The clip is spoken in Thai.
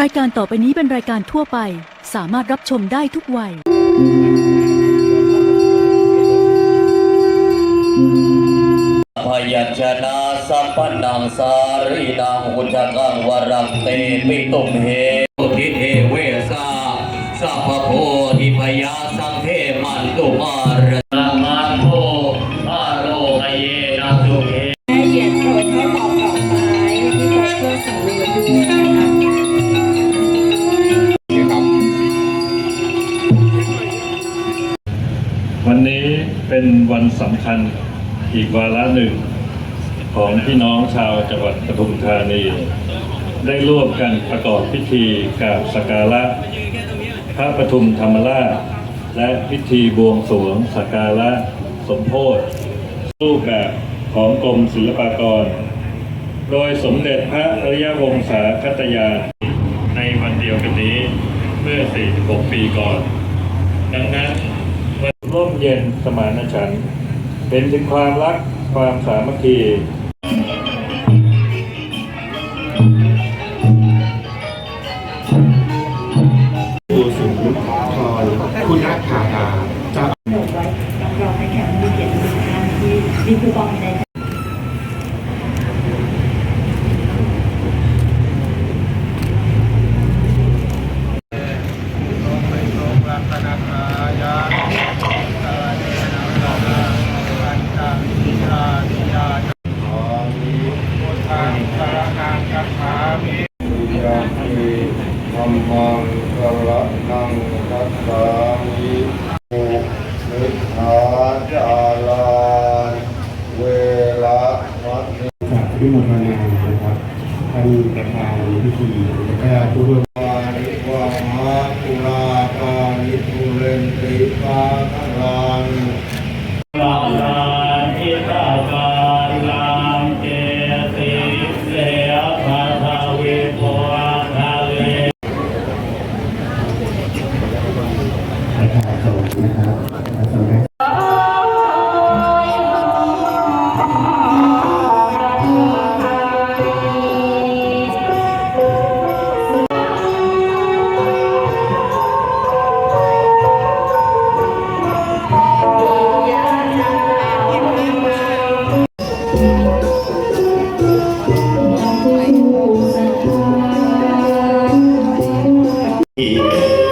รายการต่อไปนี้เป็นรายการทั่วไป สามารถรับชมได้ทุกวัย พยัญชนะสัพพนังสารีนังอุจกังวรังเตปิตุมเหทิเทเวสาสัพพโพธิพยาสังเทมันตุมาร วันนี้เป็นวันสำคัญอีกวาระหนึ่ง ของพี่น้องชาวจังหวัดปทุมธานี ได้ร่วมกันประกอบพิธีกราบสักการะ พระปทุมธรรมราช และพิธีบวงสรวงสักการะสมโพธิรูปแบบของกรมศิลปากร โดยสมเด็จพระอริยวงศาคตยานในวันเดียวกันนี้เมื่อ 46 ปีก่อน ดังนั้น เย็นสมานฉันท์เป็นถึงความรักความสามัคคีผู้สูงคอยคุณักขาดาจะโปรดไว้รับรองให้แขกผู้มีเกียรติทุกท่านที่มีคูปองใน ยามิธรรมังสรนังคัจฉามิปุนิธาจาลานเวละมัตติจากพิมลมานานนะครับท่านประธานพิธีและผู้ร่วม นนะครับประชาชนได้ที่